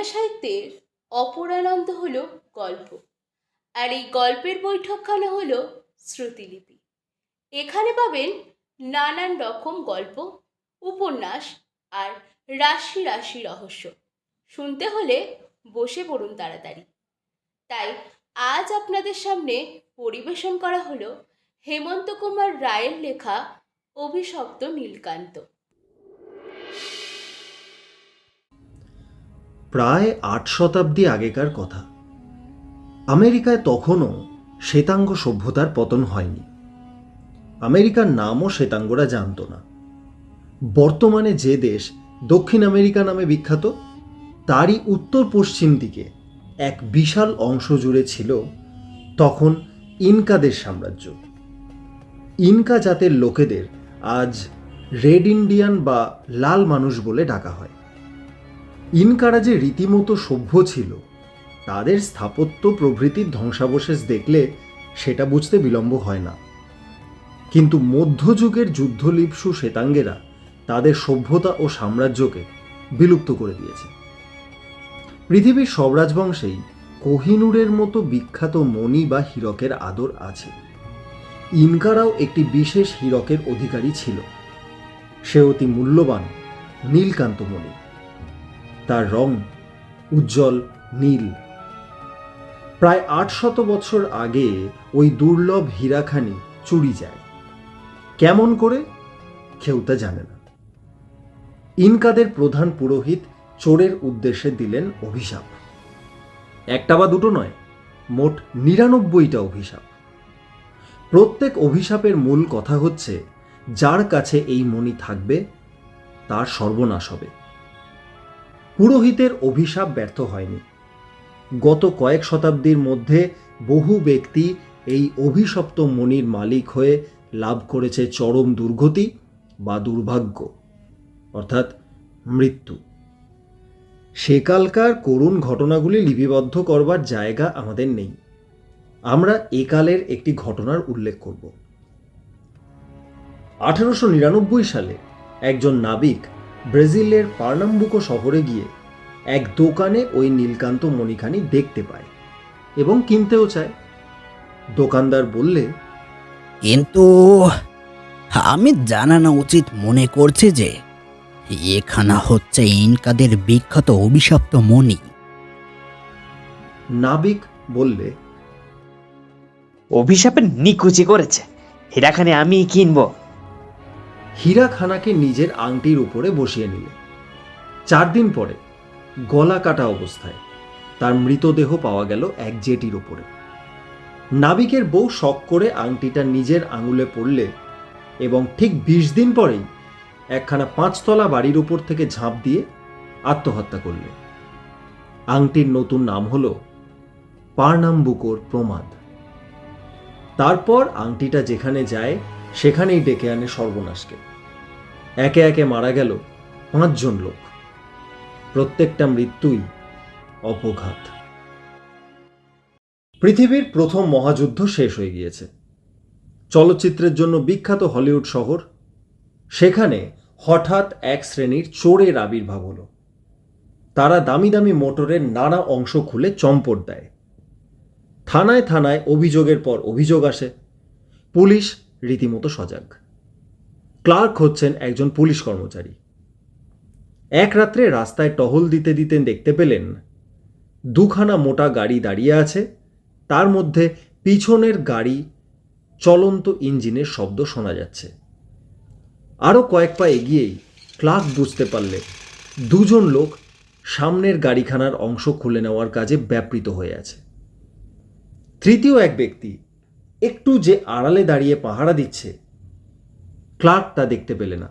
বাংলা সাহিত্যের অপরানন্দ হল গল্প। আর এই গল্পের বৈঠকখানা হল শ্রুতিলিপি। এখানে পাবেন নানান রকম গল্প, উপন্যাস আর রাশি রাশি রহস্য। শুনতে হলে বসে পড়ুন তাড়াতাড়ি। তাই আজ আপনাদের সামনে পরিবেশন করা হলো হেমন্ত কুমার রায়ের লেখা অভিশপ্ত নীলকান্ত। প্রায় আট শতাব্দী আগেকার কথা। আমেরিকায় তখনও শ্বেতাঙ্গ সভ্যতার পতন হয়নি। আমেরিকার নামও শ্বেতাঙ্গরা জানত না। বর্তমানে যে দেশ দক্ষিণ আমেরিকা নামে বিখ্যাত, তারই উত্তর পশ্চিম দিকে এক বিশাল অংশ জুড়ে ছিল তখন ইনকাদের সাম্রাজ্য। ইনকা জাতের লোকেদের আজ রেড ইন্ডিয়ান বা লাল মানুষ বলে ডাকা হয়। ইনকারা যে রীতিমতো সভ্য ছিল, তাদের স্থাপত্য প্রভৃতির ধ্বংসাবশেষ দেখলে সেটা বুঝতে বিলম্ব হয় না। কিন্তু মধ্যযুগের যুদ্ধলিপসু শ্বেতাঙ্গেরা তাদের সভ্যতা ও সাম্রাজ্যকে বিলুপ্ত করে দিয়েছে। পৃথিবীর সব রাজবংশেই কোহিনুরের মতো বিখ্যাত মণি বা হীরকের আদর আছে। ইনকারাও একটি বিশেষ হীরকের অধিকারী ছিল। সে অতি মূল্যবান, নীলকান্ত মণি। তার রং উজ্জ্বল, নীল। প্রায় আট শত বছর আগে ওই দুর্লভ হীরাখানি চুরি যায়। কেমন করে? কেউ তা জানে না। ইনকাদের প্রধান পুরোহিত চোরের উদ্দেশ্যে দিলেন অভিশাপ। একটা বা দুটো নয়, মোট নিরানব্বইটা অভিশাপ। প্রত্যেক অভিশাপের মূল কথা হচ্ছে, যার কাছে এই মণি থাকবে, তার সর্বনাশ হবে। পুরোহিতের অভিশাপ ব্যর্থ হয়নি। গত কয়েক শতাব্দীর মধ্যে বহু ব্যক্তি এই অভিশপ্ত মনির মালিক হয়ে লাভ করেছে চরম দুর্গতি বা দুর্ভাগ্য, অর্থাৎ মৃত্যু। সেকালকার করুণ ঘটনাগুলি লিপিবদ্ধ করবার জায়গা আমাদের নেই। আমরা একালের একটি ঘটনার উল্লেখ করব। আঠারোশো নিরানব্বই সালে একজন নাবিক ব্রাজিলের পার্নাম্বুকো শহরে গিয়ে এক দোকানে ওই নীলকান্ত মণিখানি দেখতে পায় এবং কিনতেও চায়। দোকানদার বললে কিন্তু আমি জানানো উচিত মনে করছে যে এখানা হচ্ছে ইনকাদের বিখ্যাত অভিশপ্ত মণি। নাবিক বললে অভিশাপের নিকুচি করেছে। হীরাখানে আমি কিনবো। হীরাখানাকে নিজের আংটির উপরে বসিয়ে নিলে। চার দিন পরে গলা কাটা অবস্থায় তার মৃতদেহ পাওয়া গেল এক জেটির ওপরে নাবিকের বউ শখ করে আংটিটা নিজের আঙুলে পড়লে এবং ঠিক বিশ দিন পরেই একখানা পাঁচতলা বাড়ির উপর থেকে ঝাঁপ দিয়ে আত্মহত্যা করলে। আংটির নতুন নাম হল পার্নাম্বুকোর প্রমাদ। তারপর আংটিটা যেখানে যায় সেখানেই ডেকে আনে সর্বনাশকে। একে একে মারা গেল পাঁচজন লোক। প্রত্যেকটা মৃত্যুই অপঘাত। পৃথিবীর প্রথম মহাযুদ্ধ শেষ হয়ে গিয়েছে। চলচ্চিত্রের জন্য বিখ্যাত হলিউড শহর। সেখানে হঠাৎ এক শ্রেণির চোরের আবির্ভাব হলো। তারা দামি দামি মোটরের নানা অংশ খুলে চম্পট দেয়। থানায় থানায় অভিযোগের পর অভিযোগ আসে। পুলিশ রীতিমতো সজাগ। ক্লার্ক হচ্ছেন একজন পুলিশ কর্মচারী। এক রাত্রে রাস্তায় টহল দিতে দিতে দেখতে পেলেন, দুখানা মোটা গাড়ি দাঁড়িয়ে আছে, তার মধ্যে পিছনের গাড়ি চলন্ত ইঞ্জিনের শব্দ শোনা যাচ্ছে। আরও কয়েক পা এগিয়েই ক্লার্ক বুঝতে পারলে দুজন লোক সামনের গাড়িখানার অংশ খুলে নেওয়ার কাজে ব্যাপৃত হয়ে আছে। তৃতীয় এক ব্যক্তি একটু যে আড়ালে দাঁড়িয়ে পাহারা দিচ্ছে, ক্লার্ক তা দেখতে পেলে না।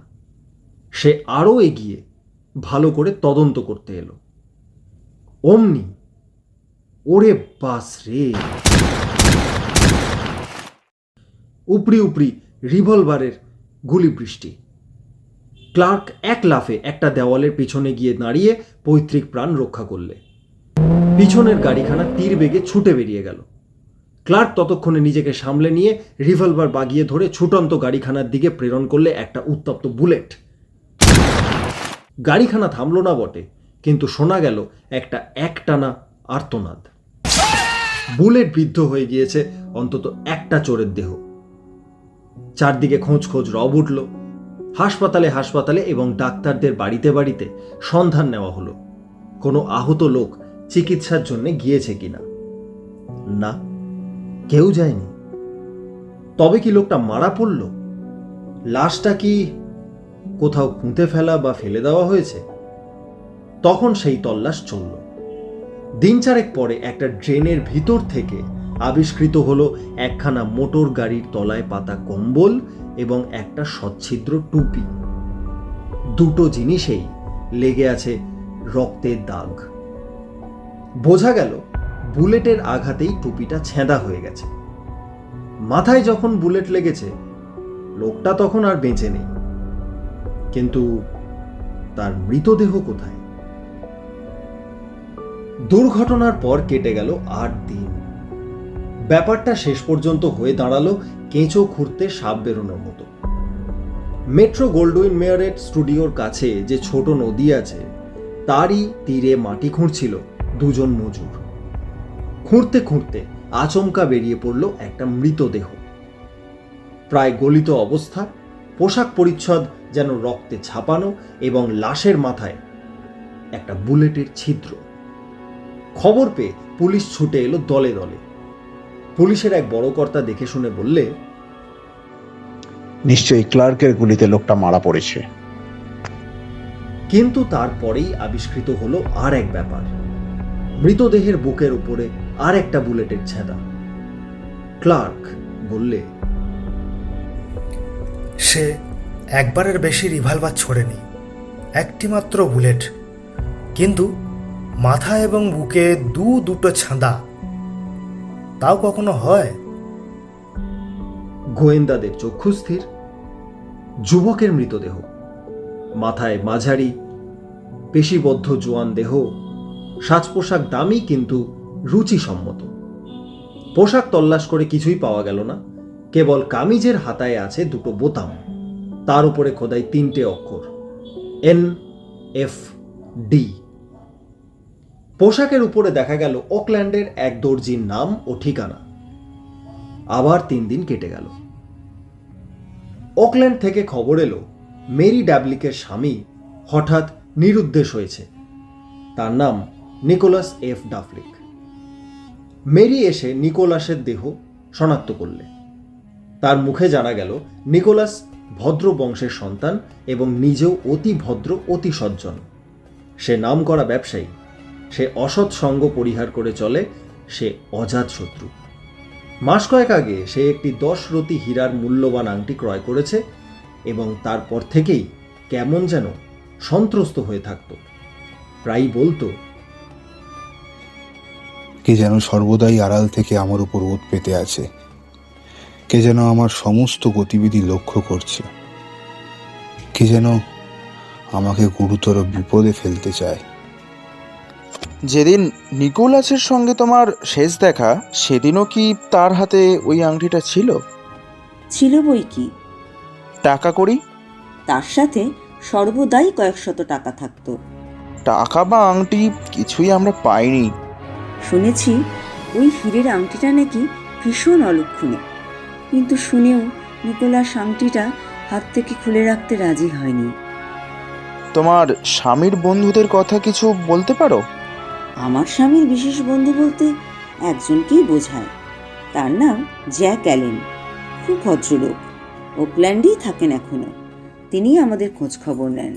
সে আরও এগিয়ে ভালো করে তদন্ত করতে এলো। অমনি, ওরে বাস রে! উপরি উপরি রিভলভারের গুলি বৃষ্টি। ক্লার্ক এক লাফে একটা দেওয়ালের পিছনে গিয়ে দাঁড়িয়ে পৈতৃক প্রাণ রক্ষা করলে। পিছনের গাড়িখানা তীর বেগে ছুটে বেরিয়ে গেল। ক্লার্ক ততক্ষণে নিজেকে সামলে নিয়ে রিভলভার বাগিয়ে ধরে ছুটন্ত গাড়িখানার দিকে প্রেরণ করলে একটা উত্তপ্ত বুলেট। গাড়িখানা থামলো না বটে, কিন্তু শোনা গেল একটা একটানা আর্তনাদ। বুলেট বিদ্ধ হয়ে গিয়েছে অন্তত একটা চোরের দেহ। চারদিকে খোঁজ খোঁজ রব উঠল। হাসপাতালে হাসপাতালে এবং ডাক্তারদের বাড়িতে বাড়িতে সন্ধান নেওয়া হলো। কোনো আহত লোক চিকিৎসার জন্য গিয়েছে কিনা? না। কেউ যায়নি। তবে কি লোকটা মারা পড়ল? লাশটা কি কোথাও পুঁতে ফেলা বা ফেলে দেওয়া হয়েছে? তখন সেই তল্লাশ চলল। দিন চারেক পরে একটা ড্রেনের ভিতর থেকে আবিষ্কৃত হলো একখানা মোটর গাড়ির তলায় পাতা কম্বল এবং একটা সচ্ছিদ্র টুপি। দুটো জিনিসেই লেগে আছে রক্তের দাগ। বোঝা গেল বুলেটের আঘাতেই টুপিটা ছেঁদা হয়ে গেছে। মাথায় যখন বুলেট লেগেছে, লোকটা তখন আর বেঁচে নেই। কিন্তু তার মৃতদেহ কোথায়? দুর্ঘটনার পর কেটে গেল আট দিন। ব্যাপারটা শেষ পর্যন্ত হয়ে দাঁড়াল কেঁচো খুঁড়তে সাপ বেরোনোর মতো। মেট্রো গোল্ডউইন মেয়ারেট স্টুডিওর কাছে যে ছোট নদী আছে, তারই তীরে মাটি খুঁড়ছিল দুজন মজুর। খুঁড়তে খুঁড়তে আচমকা বেরিয়ে পড়ল একটা মৃতদেহ। প্রায় গলিত অবস্থা পোশাক পরিচ্ছদ যেন রক্তে ছাপানো এবং লাশের মাথায় একটা বুলেটের ছিদ্র। খবর পেয়ে পুলিশ ছুটে এলো দলে দলে। পুলিশের এক বড় কর্তা দেখে শুনে বললে নিশ্চয়ই ক্লার্কের গুলিতে লোকটা মারা পড়েছে। কিন্তু তারপরেই আবিষ্কৃত হলো আর এক ব্যাপার। মৃতদেহের বুকের উপরে আর একটা বুলেটের ছেঁদা। ক্লার্ক বললে সে একবারের বেশি রিভলভার ছোড়েনি একটি মাত্র বুলেট। কিন্তু মাথা এবং বুকে দু দুটো ছাঁদা তাও কখনো হয়? গোয়েন্দাদের চক্ষু স্থির যুবকের মৃতদেহ মাথায় মাঝারি পেশিবদ্ধ জোয়ান দেহ সাজ পোশাক দামি কিন্তু রুচিসম্মত। পোশাক তল্লাশ করে কিছুই পাওয়া গেল না। কেবল কামিজের হাতায় আছে দুটো বোতাম। তার উপরে খোদাই তিনটে অক্ষর। N, F, D. পোশাকের উপরে দেখা গেল অকল্যান্ডের এক দর্জির নাম ও ঠিকানা। আবার তিন দিন কেটে গেল। অকল্যান্ড থেকে খবর এলো, মেরি ড্যাবলিকের স্বামী হঠাৎ নিরুদ্দেশ হয়েছে। তার নাম নিকোলাস এফ ডাফলিক মেরি এসে নিকোলাসের দেহ শনাক্ত করলে। তার মুখে জানা গেল, নিকোলাস ভদ্র বংশের সন্তান এবং নিজেও অতি ভদ্র, অতি সজ্জন। সে নামকরা ব্যবসায়ী, সে অসৎ সঙ্গ পরিহার করে চলে, সে অজাত শত্রু। মাস কয়েক আগে সে একটি দশ রতি হীরার মূল্যবান আংটি ক্রয় করেছে এবং তারপর থেকেই কেমন যেন সন্ত্রস্ত হয়ে থাকত। প্রায়ই বলতো কে যেন সর্বদাই আড়াল থেকে আমার উপর ওত পেতে আছে। কে যেন আমার সমস্ত গতিবিধি লক্ষ্য করছে। কে যেন আমাকে গুরুতর বিপদে ফেলতে চায়। যেদিন নিকোলাসের সঙ্গে তোমার শেষ দেখা সেদিনও কি তার হাতে ওই আংটিটা ছিল? ছিল বই কি? টাকা করি? তার সাথে সর্বদাই কয়েকশত টাকা থাকতো। টাকা বা আংটি কিছুই আমরা পাইনি। শুনেছি ওই হীরের আংটিটা নাকি ভীষণ অলক্ষণে। কিন্তু শুনেও নিকোলাস আংটিটা হাত থেকে খুলে রাখতে রাজি হয়নি। তোমার স্বামীর বন্ধুদের কথা কিছু বলতে পারো? আমার স্বামীর বিশেষ বন্ধু বলতে একজনকেই বোঝায়। তার নাম জ্যাক অ্যালেন খুব ভদ্রলোক ওকল্যান্ডেই থাকেন এখনও। তিনি আমাদের খোঁজ খবর নেন।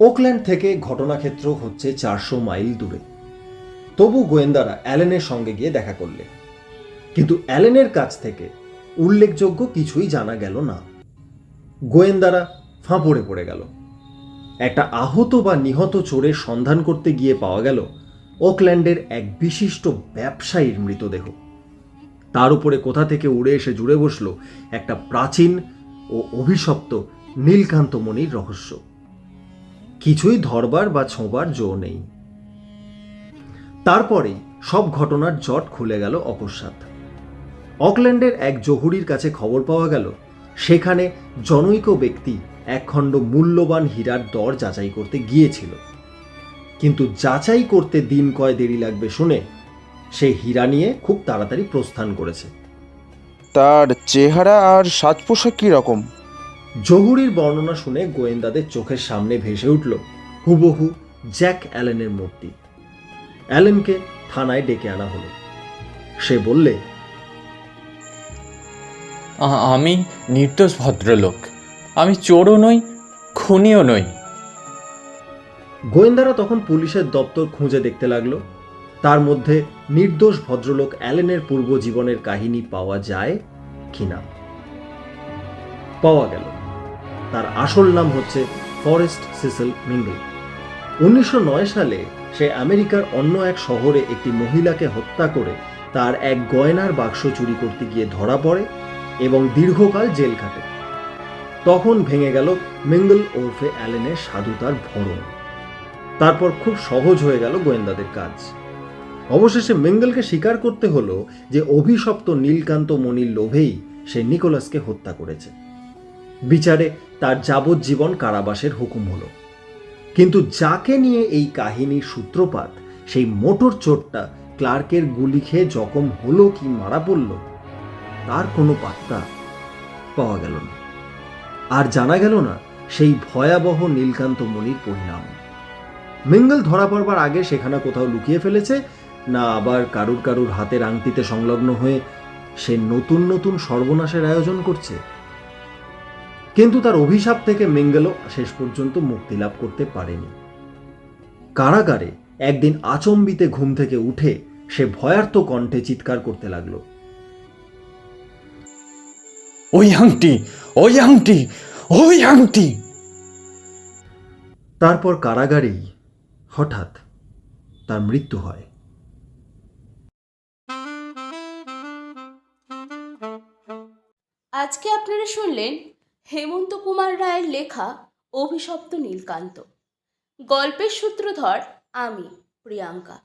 ওকল্যান্ড থেকে ঘটনাক্ষেত্র হচ্ছে চারশো মাইল দূরে। তবু গোয়েন্দারা অ্যালেনের সঙ্গে গিয়ে দেখা করলে। কিন্তু অ্যালেনের কাছ থেকে উল্লেখযোগ্য কিছুই জানা গেল না। গোয়েন্দারা ফাঁপড়ে পড়ে গেল। একটা আহত বা নিহত চোরের সন্ধান করতে গিয়ে পাওয়া গেল ওকল্যান্ডের এক বিশিষ্ট ব্যবসায়ীর মৃতদেহ। তার উপরে কোথা থেকে উড়ে এসে জুড়ে বসল একটা প্রাচীন ও অভিশপ্ত নীলকান্তমণির রহস্য। কিছুই ধরবার বা ছোঁবার জো নেই। তারপরেই সব ঘটনার জট খুলে গেল অকস্মাৎ। অকল্যান্ডের এক জহুরির কাছে খবর পাওয়া গেল সেখানে জনৈক ব্যক্তি একখণ্ড মূল্যবান হীরার দর যাচাই করতে গিয়েছিল। কিন্তু যাচাই করতে দিন কয় দেরি লাগবে শুনে সে হীরা নিয়ে খুব তাড়াতাড়ি প্রস্থান করেছে। তার চেহারা আর সাজ পোশাক কি রকম? জহুরির বর্ণনা শুনে গোয়েন্দাদের চোখের সামনে ভেসে উঠল হুবহু জ্যাক অ্যালেনের মূর্তি। অ্যালেনকে থানায় ডেকে আনা হলো। সে বললে আমি নির্দোষ ভদ্রলোক। আমি চোরও নই খুনিও নই। গোয়েন্দারা তখন পুলিশের দপ্তর খুঁজে দেখতে লাগল। তার মধ্যে নির্দোষ ভদ্রলোক অ্যালেনের পূর্ব জীবনের কাহিনী পাওয়া যায় কিনা? পাওয়া গেল। তার আসল নাম হচ্ছে ফরেস্ট সিসেল মিঙ্গল উনিশশো নয় সালে সে আমেরিকার অন্য এক শহরে একটি মহিলাকে হত্যা করে তার এক গয়নার বাক্স চুরি করতে গিয়ে ধরা পড়ে এবং দীর্ঘকাল জেল কাটে তখন ভেঙে গেল মিঙ্গল ওরফে অ্যালেনের সাধুতার ভরণ। তারপর খুব সহজ হয়ে গেল গোয়েন্দাদের কাজ। অবশেষে মেঙ্গলকে স্বীকার করতে হলো যে অভিশপ্ত নীলকান্ত মণির লোভেই সে নিকোলাসকে হত্যা করেছে। বিচারে তার যাবজ্জীবন কারাবাসের হুকুম হলো। কিন্তু যাকে নিয়ে এই কাহিনীর সূত্রপাত, সেই মোটর চোরটা ক্লার্কের গুলি খেয়ে জখম হলো কি মারা পড়ল, তার কোনো পাত্তা পাওয়া গেল না। আর জানা গেল না সেই ভয়াবহ নীলকান্ত মণির পরিণাম। মিঙ্গল ধরা পড়বার আগে সেখানে কোথাও লুকিয়ে ফেলেছে, না আবার কারুর কারুর হাতের আংটিতে সংলগ্ন হয়ে সে নতুন নতুন সর্বনাশের আয়োজন করছে। কিন্তু তার অভিশাপ থেকে মিঙ্গলও শেষ পর্যন্ত মুক্তি লাভ করতে পারেনি। কারাগারে একদিন আচম্বিতে ঘুম থেকে উঠে সে ভয়ার্ত কণ্ঠে চিৎকার করতে লাগল। ওই আংটি ওই আংটি ওই আংটি। তারপর কারাগারেই হঠাৎ তার মৃত্যু হয়। আজকে আপনারা শুনলেন হেমন্ত কুমার রায়ের লেখা অভিশপ্ত নীলকান্ত। গল্পের সূত্রধর আমি, প্রিয়াঙ্কা।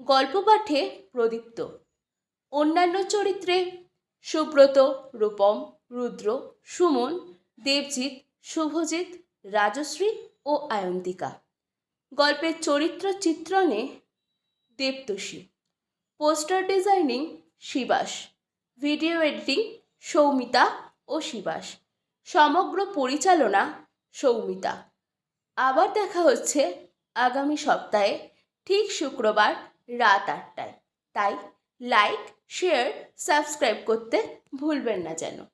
গল্প পাঠে প্রদীপ্ত। অন্যান্য চরিত্রে সুব্রত, রূপম, রুদ্র, সুমন, দেবজিৎ, শুভজিৎ, রাজশ্রী ও আয়ন্তিকা। গল্পের চরিত্র চিত্রণে Debtoshi poster designing Shibas video editing Soumita ও শিবাস সমগ্র পরিচালনা সৌমিতা। আবার দেখা হচ্ছে আগামী সপ্তাহে, ঠিক শুক্রবার রাত আটটায়। তাই লাইক শেয়ার সাবস্ক্রাইব করতে ভুলবেন না যেন।